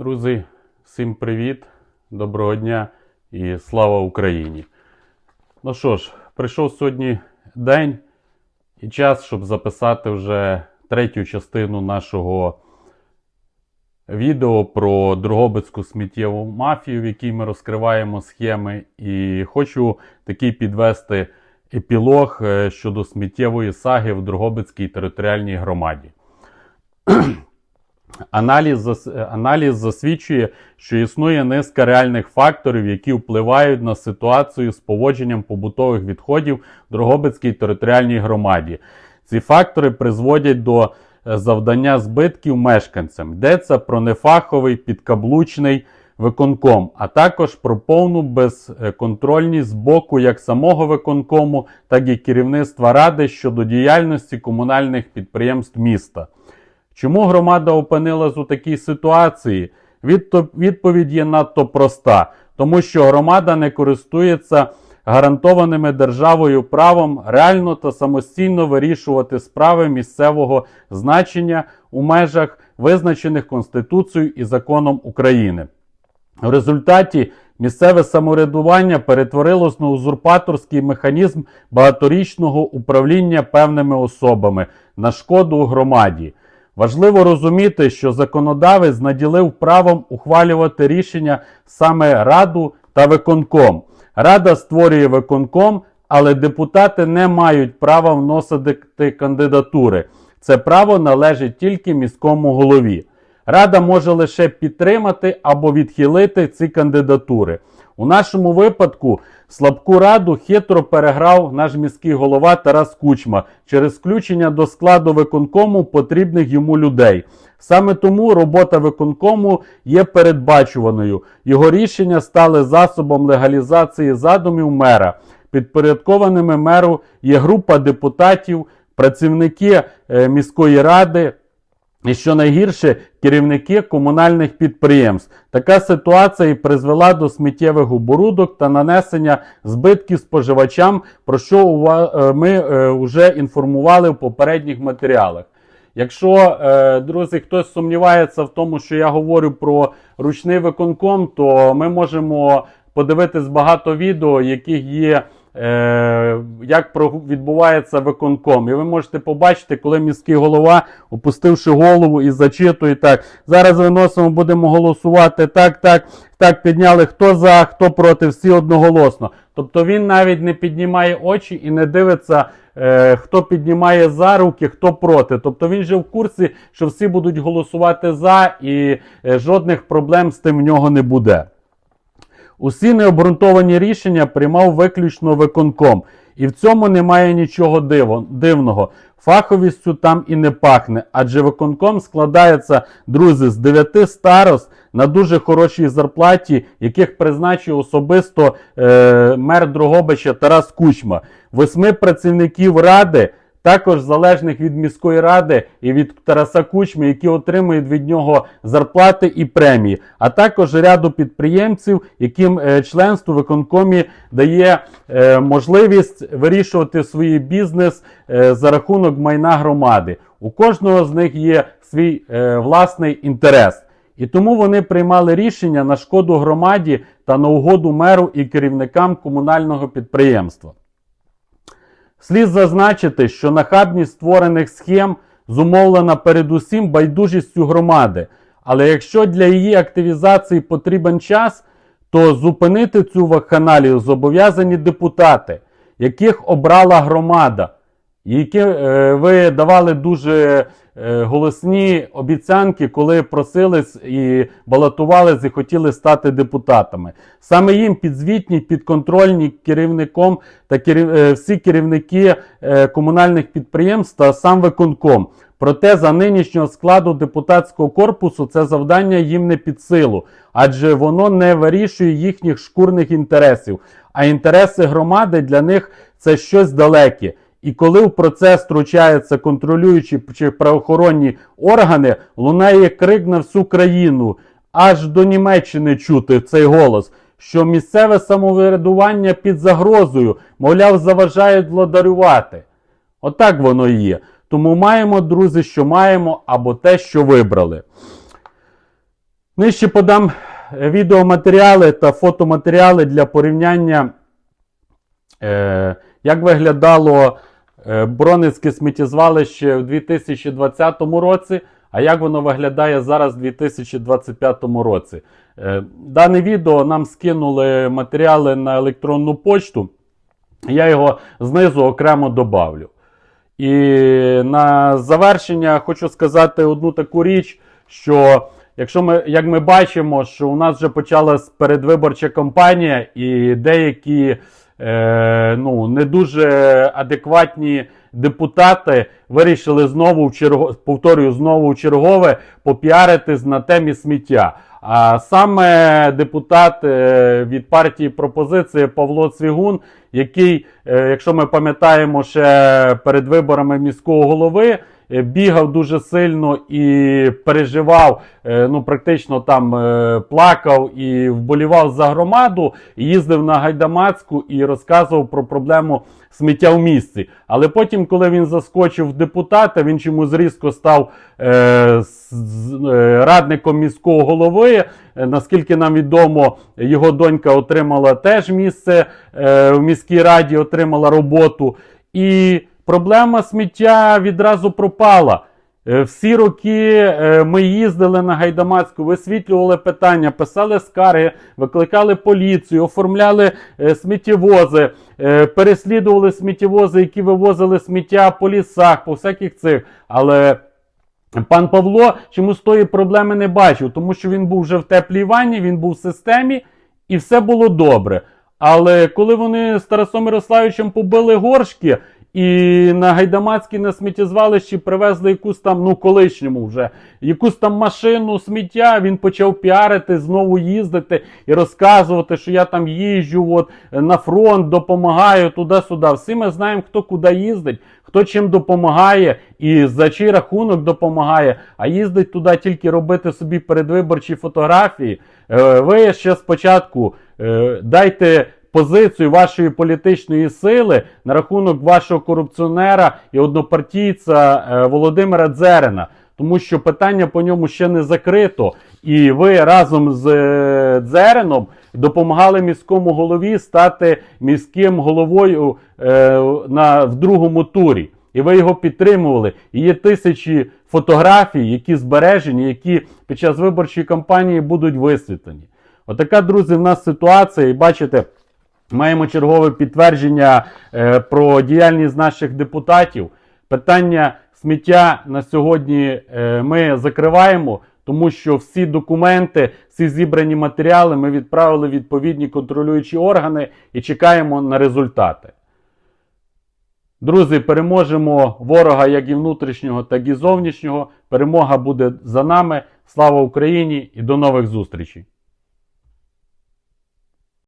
Друзі, всім привіт, доброго дня і слава Україні. Ну що ж, прийшов сьогодні день і час, щоб записати вже третю частину нашого відео про Дрогобицьку сміттєву мафію, в якій ми розкриваємо схеми. І хочу такий підвести епілог е, щодо сміттєвої саги в Дрогобицькій територіальній громаді. Аналіз, аналіз засвідчує, що існує низка реальних факторів, які впливають на ситуацію з поводженням побутових відходів в Дрогобицькій територіальній громаді. Ці фактори призводять до е, завдання збитків мешканцям. Йдеться про нефаховий підкаблучний виконком, а також про повну безконтрольність з боку як самого виконкому, так і керівництва ради щодо діяльності комунальних підприємств міста. Чому громада опинилась у такій ситуації? Відповідь є надто проста, тому що громада не користується гарантованими державою правом реально та самостійно вирішувати справи місцевого значення у межах, визначених Конституцією і законом України. В результаті місцеве самоврядування перетворилось на узурпаторський механізм багаторічного управління певними особами на шкоду громаді. Важливо розуміти, що законодавець наділив правом ухвалювати рішення саме Раду та виконком. Рада створює виконком, але депутати не мають права вносити кандидатури. Це право належить тільки міському голові. Рада може лише підтримати або відхилити ці кандидатури. У нашому випадку слабку раду хитро переграв наш міський голова Тарас Кучма через включення до складу виконкому потрібних йому людей. Саме тому робота виконкому є передбачуваною. Його рішення стали засобом легалізації задумів мера. Підпорядкованими меру є група депутатів, працівники е, міської ради, і що найгірше, керівники комунальних підприємств. Така ситуація і призвела до сміттєвих оборудок та нанесення збитків споживачам, про що е, ми вже інформували в попередніх матеріалах. Якщо, е, друзі, хтось сумнівається в тому, що я говорю про ручний виконком, то ми можемо подивитись багато відео, яких є. Е, як відбувається виконком. І ви можете побачити, коли міський голова, опустивши голову і зачитує так. Зараз виносимо, будемо голосувати так, так, так, підняли хто за, хто проти, всі одноголосно. Тобто він навіть не піднімає очі і не дивиться, е, хто піднімає за руки, хто проти. Тобто він же в курсі, що всі будуть голосувати за, і е, жодних проблем з тим в нього не буде. Усі необґрунтовані рішення приймав виключно виконком. І в цьому немає нічого дивного. Фаховістю там і не пахне, адже виконком складається, друзі, з дев'яти старост на дуже хорошій зарплаті, яких призначив особисто е, мер Дрогобича Тарас Кучма, восьми працівників ради, також залежних від міської ради і від Тараса Кучми, які отримують від нього зарплати і премії, а також ряду підприємців, яким е, членство в виконкомі дає е, можливість вирішувати свій бізнес е, за рахунок майна громади. У кожного з них є свій власний інтерес. І тому вони приймали рішення на шкоду громаді та на угоду меру і керівникам комунального підприємства. Слід зазначити, що нахабність створених схем зумовлена передусім байдужістю громади. Але якщо для її активізації потрібен час, то зупинити цю вакханалію зобов'язані депутати, яких обрала громада, які е, ви давали дуже е, голосні обіцянки, коли просились і балотувались і хотіли стати депутатами. Саме їм підзвітні, підконтрольні керівником та керів... е, всі керівники комунальних підприємств та сам виконком. Проте за нинішнього складу депутатського корпусу це завдання їм не під силу, адже воно не вирішує їхніх шкурних інтересів. А інтереси громади для них це щось далеке. І коли в процес втручаються контролюючі чи правоохоронні органи, лунає крик на всю країну, аж до Німеччини чути цей голос, що місцеве самоврядування під загрозою, мовляв, заважають владарювати. Отак воно і є. Тому маємо, друзі, що маємо, або те, що вибрали. Нижче подам е, відеоматеріали та фотоматеріали для порівняння, е, як виглядало е, Бронницьке сміттєзвалище в 2020 році, а як воно виглядає зараз в 2025 році. Е, дане відео нам скинули матеріали на електронну почту. Я його знизу окремо добавлю. І на завершення хочу сказати одну таку річ, що якщо ми, як ми бачимо, що у нас вже почалась передвиборча кампанія, і деякі е, ну, не дуже адекватні депутати вирішили знову в черго, повторюю, знову в чергове попіаритись на темі сміття. А саме депутат е, від партії пропозиції Павло Цвігун, який, е, якщо ми пам'ятаємо, ще перед виборами міського голови бігав дуже сильно і переживав, е, ну практично там е, плакав і вболівав за громаду, їздив на Гайдамацьку і розказував про проблему сміття в місті. Але потім, коли він заскочив в депутата, він чомусь різко став е, е, радником міського голови. Е, Наскільки нам відомо, його донька отримала теж місце е, в міській раді, отримала роботу. І проблема сміття відразу пропала. Е, Всі роки е, ми їздили на Гайдамацьку, висвітлювали питання, писали скарги, викликали поліцію, оформляли е, сміттєвози, переслідували сміттєвози, які вивозили сміття по лісах, по всяких цих. Але пан Павло чомусь тої проблеми не бачив, тому що він був вже в теплій ванні, він був в системі, і все було добре. Але коли вони з Тарасом Ярославичем побили горшки і на Гайдамацькій на сміттєзвалищі привезли якусь там, ну колишньому вже, якусь там машину сміття, він почав піарити, знову їздити і розказувати, що я там їжджу, от, на фронт допомагаю туди-сюди. Всі ми знаємо, хто куди їздить, хто чим допомагає і за чий рахунок допомагає, а їздить туди тільки робити собі передвиборчі фотографії. Е, Ви ще спочатку е, дайте позицію вашої політичної сили на рахунок вашого корупціонера і однопартійця е, Володимира Дзерена. Тому що питання по ньому ще не закрито, і ви разом з е, Дзереном допомагали міському голові стати міським головою е, на, в другому турі. І ви його підтримували. І є тисячі фотографій, які збережені, які під час виборчої кампанії будуть висвітлені. Отака, друзі, в нас ситуація, і бачите. Маємо чергове підтвердження е, про діяльність наших депутатів. Питання сміття на сьогодні е, ми закриваємо, тому що всі документи, всі зібрані матеріали ми відправили відповідні контролюючі органи і чекаємо на результати. Друзі, переможемо ворога як і внутрішнього, так і зовнішнього. Перемога буде за нами. Слава Україні і до нових зустрічей!